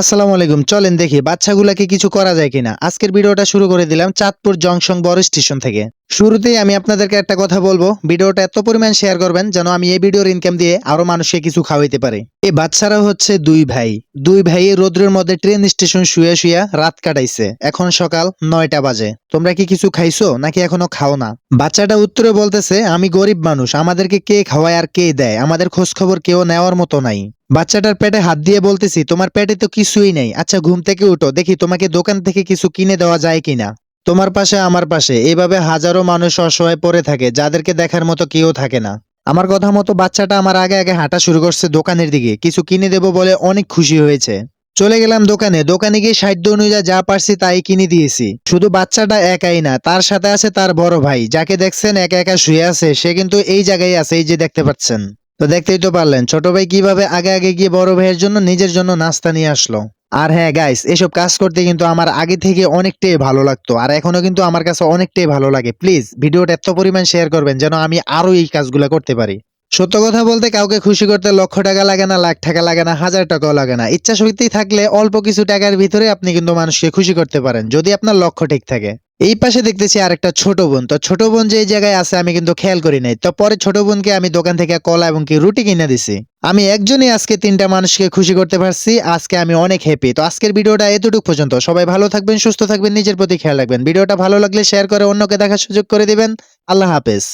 আসসালামু আলাইকুম। চলেন দেখি, বাচ্চাগুলাকে কিছু করা যায় কিনা। আজকের ভিডিওটা শুরু করে দিলাম চাঁদপুর জংশন বড় স্টেশন থেকে। শুরুতেই আমি আপনাদেরকে একটা কথা বলব। ভিডিওটা এত পরিমাণ শেয়ার করবেন যেন আমি এই ভিডিওর ইনকাম দিয়ে আরও মানুষকে কিছু খাওয়াইতে পারি। এই বাচ্চারা হচ্ছে দুই ভাই। দুই ভাই রোদ্রের মধ্যে ট্রেন স্টেশন শুয়ে শুয়ে রাত কাটাইছে। এখন সকাল নয়টা বাজে। তোমরা কি কিছু খাইছো নাকি এখনও খাও না? বাচ্চাটা উত্তরে বলতেছে, আমি গরিব মানুষ, আমাদেরকে কে খাওয়ায় আর কে দেয়? আমাদের খোঁজ খবর কেউ নেওয়ার মতো নাই। বাচ্চাটার পেটে হাত দিয়ে বলতেছি, তোমার পেটে তো কিছুই নেই। আচ্ছা ঘুম থেকে উঠো, দেখি তোমাকে দোকান থেকে কিছু কিনে দেওয়া যায় কিনা? তোমার পাশে, আমার পাশে। এইভাবে হাজারো মানুষ অসহায় পড়ে থাকে, যাদেরকে দেখার মতো কেউ থাকে না। আমার কথা মতো বাচ্চাটা আমার আগে আগে হাঁটা শুরু করছে দোকানের দিকে। কিছু কিনে দেবো বলে অনেক খুশি হয়েছে। চলে গেলাম দোকানে। দোকানে গিয়ে সাধ্য অনুযায়ী যা পারছি তাই কিনে দিয়েছি। শুধু বাচ্চাটা একাই না, তার সাথে আছে তার বড় ভাই। যাকে দেখছেন একা একা শুয়ে আছে, সে কিন্তু এই জায়গায় আছে, এই যে দেখতে পাচ্ছেন। তো দেখতেই তো পারলেন, ছোট ভাই কীভাবে আগে আগে গিয়ে বড় ভাইয়ের জন্য নিজের জন্য নাস্তা নিয়ে আসলো। আর হ্যাঁ গাইস এসব কাজ করতে কিন্তু আমার আগে থেকে অনেকটাই ভালো লাগতো, আর এখনও কিন্তু আমার কাছে অনেকটাই ভালো লাগে। প্লিজ ভিডিওটা এত পরিমাণ শেয়ার করবেন যেন আমি আরও এই কাজগুলো করতে পারি। সত্য কথা বলতে কাউকে খুশি করতে লক্ষ টাকা লাগে না, লাখ টাকা লাগে না, হাজার টাকাও লাগে না। ইচ্ছা শক্তি থাকলে অল্প কিছু টাকার ভিতরে আপনি কিন্তু মানুষকে খুশি করতে পারেন, যদি আপনার লক্ষ্য ঠিক থাকে। এই পাশে দেখতেছি আরেকটা ছোট বোন। তো ছোট বোন যে জায়গায় আছে, আমি কিন্তু খেয়াল করি নাই। তো পরে ছোট বোনকে আমি দোকান থেকে কলা এবং কি রুটি কিনে দিছি। আমি একজনই আজকে তিনটা মানুষকে খুশি করতে পারছি। আজকে আমি অনেক হ্যাপি তো আজকের ভিডিওটা এতটুকু পর্যন্ত। সবাই ভালো থাকবেন, সুস্থ থাকবেন, নিজের প্রতি খেয়াল রাখবেন। ভিডিওটা ভালো লাগলে শেয়ার করে অন্যকে দেখার সুযোগ করে দিবেন। আল্লাহ হাফেজ।